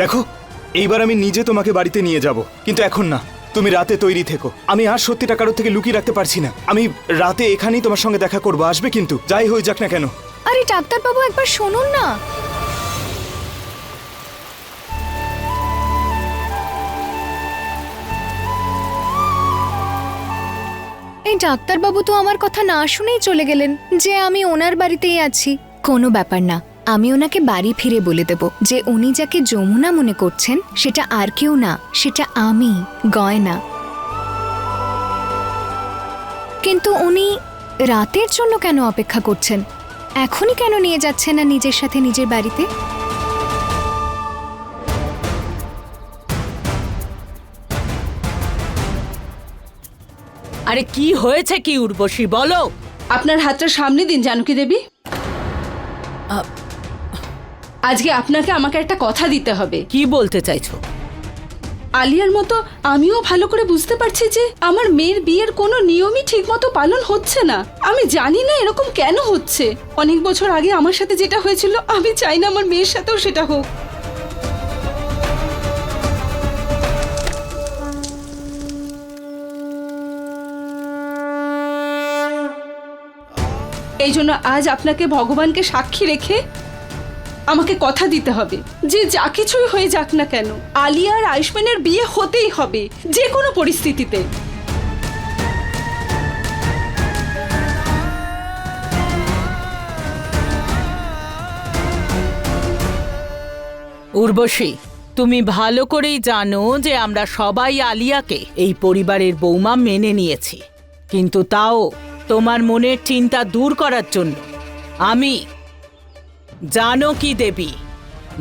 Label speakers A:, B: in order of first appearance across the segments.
A: দেখো, এইবার আমি নিজে তোমাকে বাড়িতে নিয়ে যাব, কিন্তু এখন না। তুমি রাতে তৈরি থেকো। আমি আর সত্যিটা কারোর থেকে লুকিয়ে রাখতে পারছি না। আমি রাতে এখানেই তোমার সঙ্গে দেখা করব, আসবে কিন্তু, যাই হয়ে যাক না কেন।
B: আরে ডাক্তারবাবু, একবার শুনুন না। এই ডাক্তারবাবু তো আমার কথা না শুনেই চলে গেলেন, যে আমি ওনার বাড়িতেই আছি। কোনো ব্যাপার না। আমি ওনাকে বাড়ি ফিরে বলে দেব যে উনি যাকে যমুনা মনে করছেন সেটা আর কেউ না সেটা আমি গয়না। কিন্তু উনি রাতের জন্য কেন অপেক্ষা করছেন? এখনই কেন নিয়ে যাচ্ছেন না নিজের সাথে নিজের বাড়িতে?
C: আরে কি হয়েছে কি উর্বশী বলো।
D: আপনার হাতটা সামনে দিন জানকী দেবী। আজকে আপনাকে আমাকে একটা কথা দিতে হবে।
C: কি বলতে চাইছো?
D: আলিয়ার মতো আমিও ভালো করে বুঝতে পারছি যে আমার মেয়ের বিয়ের কোনো নিয়মই ঠিকমতো পালন হচ্ছে না। আমি জানি না এরকম কেন হচ্ছে। অনেক বছর আগে আমার সাথে যেটা হয়েছিল আমি চাই না আমার মেয়ের সাথেও সেটা হোক। এই জন্য আজ আপনাকে ভগবানকে সাক্ষী রেখে আমাকে কথা দিতে হবে। যে যা কিছুই হয়ে যাক না কেন আলিয়া আর আয়ুষ্মানের বিয়ে হতেই হবে, যে কোনো পরিস্থিতিতে।
C: উর্বশী, তুমি ভালো করেই জানো যে আমরা সবাই আলিয়াকে এই পরিবারের বৌমা মেনে নিয়েছি। কিন্তু তাও তোমার মনের চিন্তা দূর করার জন্য। আমি জানকী দেবী,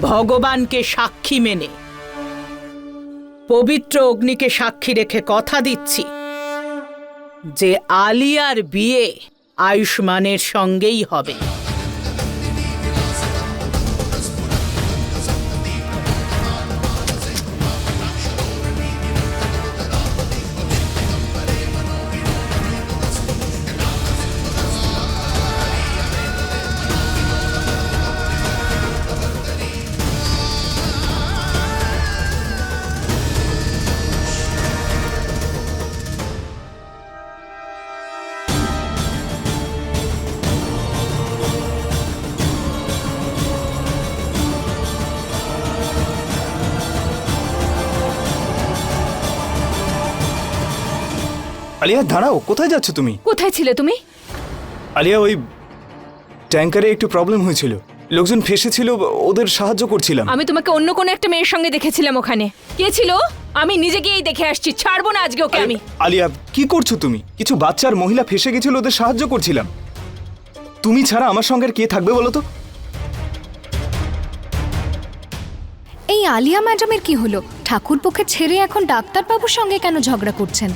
C: ভগবানকে সাক্ষী মেনে। পবিত্র অগ্নিকে সাক্ষী রেখে কথা দিচ্ছি, যে আলিয়ার বিয়ে আয়ুষ্মানের সঙ্গেই হবে।
A: আলিয়া দাঁড়াও কোথায় যাচ্ছ তুমি?
B: কোথায় ছিলে তুমি?
A: আলিয়া ওই ট্যাঙ্কারে একটু প্রবলেম হয়েছিল। লোকজন ফেসেছিল ওদের সাহায্য করছিলাম।
E: আমি তোমাকে অন্য কোনো একটা মেয়ের সঙ্গে দেখেছিলাম ওখানে। কে ছিল? আমি নিজে গিয়েই দেখে আসছি ছাড়বো না আজকে ওকে আমি।
A: আলিয়া কি করছ তুমি? কিছু বাচ্চার মহিলা ফেসে গেছিল ওদের সাহায্য করছিলাম। তুমি ছাড়া আমার সঙ্গে আর কে থাকবে বলো তো?
B: এই আলিয়া ম্যাডামের কি হলো? ঠাকুরপোকে ছেড়ে এখন ডাক্তারবাবুর সঙ্গে কেন ঝগড়া করছেন?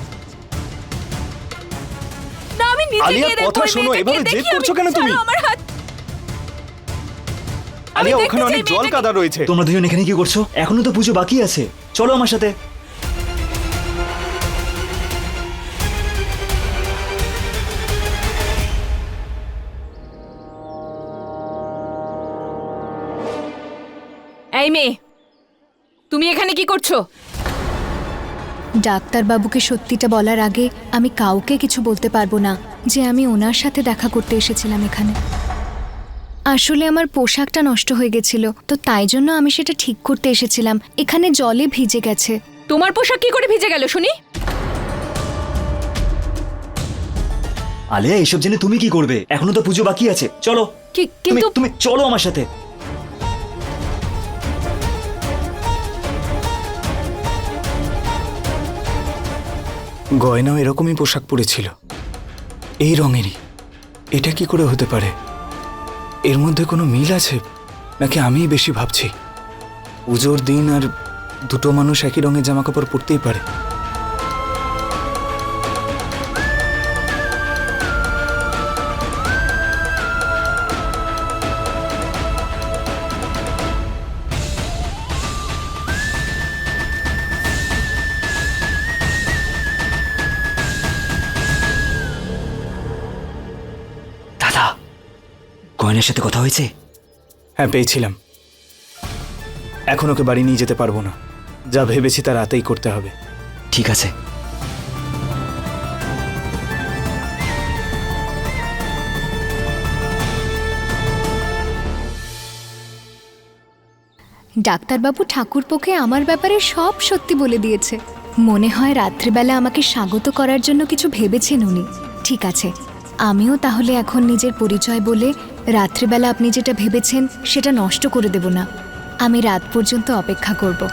E: আমি নিজে
A: আলিয়া,
E: গিয়ে দেখব
A: কথা
E: ওই
A: শোনো,
E: মেয়েটাকে,
A: এভাবে জেদ
E: দেখি আমি,
A: করছ কেন তুমি?
E: ছাড়ো আমার হাত।
A: আলিয়া
E: দেখতে
A: ওখানে
E: চাই
A: অনেক জল
E: মেয়েটাকে।
A: কাদা রয়েছে।
F: তোমরা দুজন এখানে কি করছ? এখনও তো পুজো বাকি আছে। চলো আমার সাথে।
E: এই মেয়ে তুমি এখানে কি করছ?
B: ডাক্তারবাবুকে সত্যিটা বলার আগে আমি কাউকে কিছু বলতে পারব না। যে আমি ওনার সাথে দেখা করতে এসেছিলাম এখানে। আসলে আমার পোশাকটা নষ্ট হয়ে গেছিল তো তাই জন্য আমি সেটা ঠিক করতে এসেছিলাম। এখানে জলে ভিজে গেছে।
E: তোমার পোশাক কি করে ভিজে গেল শুনি?
F: আলিয়া এসব জেনে তুমি কি করবে? এখনও তো পুজো বাকি আছে। চলো।
E: কিন্তু
F: তুমি চলো আমার সাথে।
A: গয়নাও এরকমই পোশাক পরেছিল। এই রঙেরই। এটা কি করে হতে পারে? এর মধ্যে কোনো মিল আছে? নাকি আমিই বেশি ভাবছি? পুজোর দিন আর দুটো মানুষ একই রঙের জামাকাপড় পরতেই পারে।
F: গয়নার সাথে কথা হয়েছে?
A: হ্যাঁ পেয়েছিলাম। এখন ওকে বাড়ি নিয়ে যেতে পারব না। যা ভেবেছি তা রাতেই করতে হবে।
F: ঠিক আছে।
B: ডাক্তারবাবু ঠাকুরপোকে আমার ব্যাপারে সব সত্যি বলে দিয়েছে। মনে হয় রাত্রিবেলা আমাকে স্বাগত করার জন্য কিছু ভেবেছেন উনি। ঠিক আছে আমিও তাহলে এখন নিজের পরিচয় বলে রাত্রিবেলা আপনি যেটা ভেবেছেন সেটা নষ্ট করে দেব না। আমি রাত পর্যন্ত অপেক্ষা করব।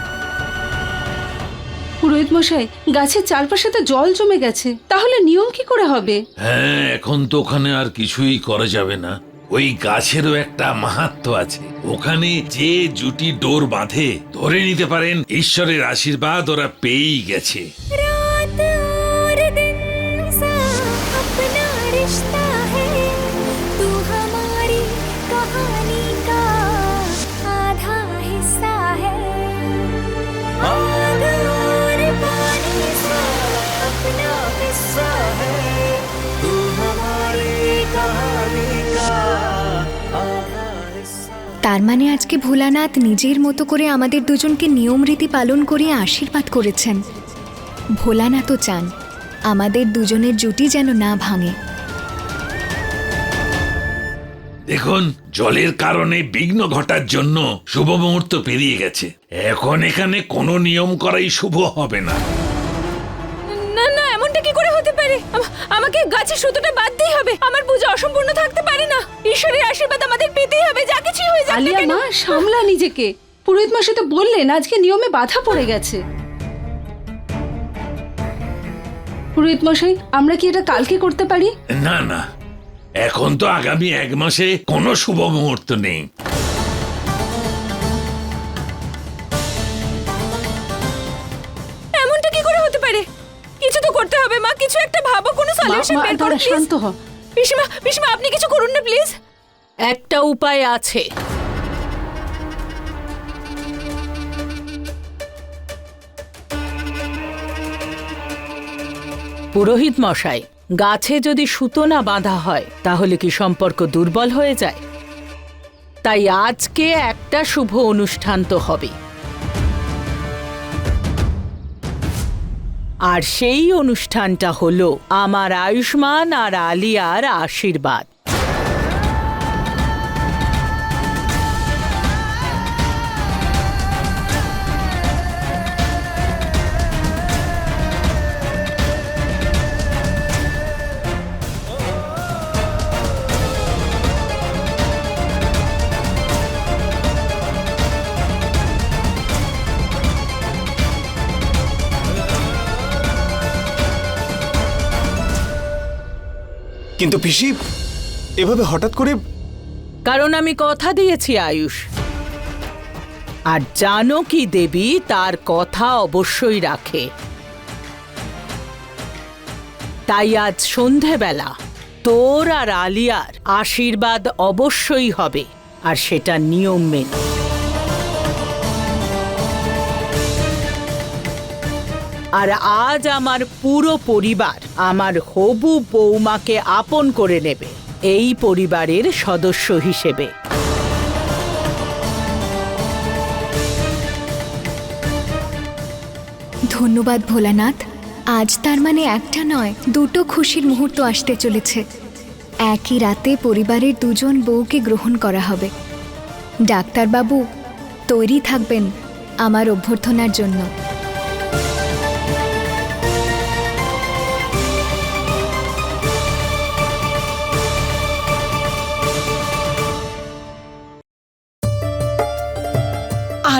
D: পুরোহিত মশাই গাছের চারপাশে তো জল জমে গেছে। তাহলে নিয়ম কি করে হবে?
G: হ্যাঁ এখন তো ওখানে আর কিছুই করা যাবে না। ওই গাছেরও একটা মাহাত্ম আছে। ওখানে যে জুটি ডোর বাঁধে ধরে নিতে পারেন ঈশ্বরের আশীর্বাদ ওরা পেয়েই গেছে।
H: রাত দিন সা
B: তার মানে আজকে ভোলানাথ নিজের মতো করে আমাদের দুজনকে নিয়ম রীতি পালন করিয়ে আশীর্বাদ করেছেন। ভোলানাথও চান আমাদের দুজনের জুটি যেন না ভাঙে।
G: দেখুন জলের কারণে বিঘ্ন ঘটার জন্য শুভ মুহূর্ত পেরিয়ে গেছে। এখন এখানে কোনো নিয়ম করাই শুভ হবে না।
E: না না এমনটা কি করে হতে পারে? আমাকে গাছের সুতোটা বাঁধতেই হবে। আমার পূজা অসম্পূর্ণ থাকতে পারে না। ঈশ্বরের আশীর্বাদ আমাদের পেতেই হবে। যা কিছুই হয়ে যাক
D: আলিয়া মা সামলা নিজেকে। পুরোহিত মশাই তো বললেন আজকে নিয়মে বাধা পড়ে গেছে। পুরোহিত মশাই আমরা কি এটা কালকে করতে পারি?
G: না না। এখন তো আগামী এক মাসে কোনো শুভ মুহূর্ত নেই।
E: করতে হবে মা। কিছু একটা ভাবো কোনো সলিউশন বের করো প্লিজ
D: শান্ত হ।
E: পিসিমা পিসিমা আপনি কিছু করুন না প্লিজ
C: একটা উপায় আছে। পুরোহিত মশাই গাছে যদি সুতো না বাঁধা হয় তাহলে কি সম্পর্ক দুর্বল হয়ে যায়? তাই আজকে একটা শুভ অনুষ্ঠান তো হবে আর সেই অনুষ্ঠানটা হলো আমার আয়ুষ্মান আর আলিয়ার আশীর্বাদ।
A: কিন্তু পিসি, এভাবে হঠাৎ করে
C: কারণ আমি কথা দিয়েছি, আয়ুষ। আর জানো কি, দেবী, তার কথা অবশ্যই রাখে। তাই আজ সন্ধেবেলা তোর আর আলিয়ার আশীর্বাদ অবশ্যই হবে, আর সেটা নিয়ম মেনে। আর আজ আমার পুরো পরিবার আমার হবু বৌমাকে আপন করে নেবে, এই পরিবারের সদস্য হিসেবে।
B: ধন্যবাদ ভোলানাথ। আজ তার মানে একটা নয়, দুটো খুশির মুহূর্ত আসতে চলেছে। একই রাতে পরিবারের দুজন বউকে গ্রহণ করা হবে। ডাক্তারবাবু, তৈরি থাকবেন আমার অভ্যর্থনার জন্য।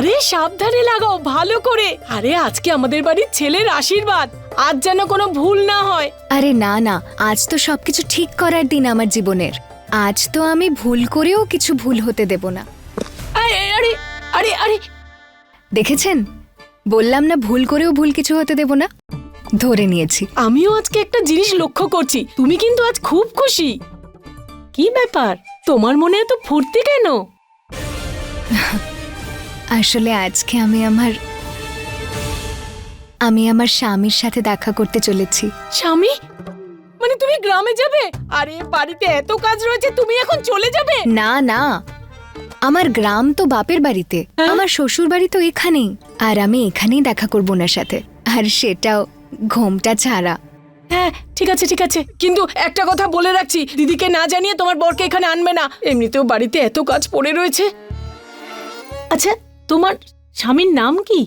I: আরে সাবধানে লাগাও ভালো করে। আরে আজকে আমাদের বাড়ির ছেলের আশীর্বাদ। আজ যেন কোনো ভুল না হয়।
B: আরে না না আজ তো সবকিছু ঠিক করার দিন আমার জীবনের। আজ তো আমি ভুল করেও কিছু ভুল হতে দেব না।
I: আরে আরে আরে আরে।
B: দেখেছেন? বললাম না ভুল করেও ভুল কিছু হতে দেব না? ধরে নিয়েছি।
I: আমিও আজকে একটা জিনিস লক্ষ্য করছি। তুমি কিন্তু আজ খুব খুশি। কি ব্যাপার? তোমার মনে এত ফুর্তি কেন?
B: আসলে আজকে আমি আমার আমি আমার স্বামীর সাথে দেখা করতে চলেছি।
I: স্বামী? মানে তুমি গ্রামে যাবে? আরে বাড়িতে এত কাজ রয়েছে তুমি এখন চলে যাবে?
B: না না। আমার গ্রাম তো বাপের বাড়িতে। আমার শ্বশুর বাড়ি তো এখানেই। আর আমি এখানেই দেখা করব ওনার সাথে। আর সেটাও ঘোমটা ছাড়া।
I: হ্যাঁ ঠিক আছে ঠিক আছে। কিন্তু একটা কথা বলে রাখছি। দিদিকে না জানিয়ে তোমার বরকে এখানে আনবে না। এমনিতেও বাড়িতে এত কাজ পড়ে রয়েছে। আচ্ছা তোমার স্বামীর নাম কি?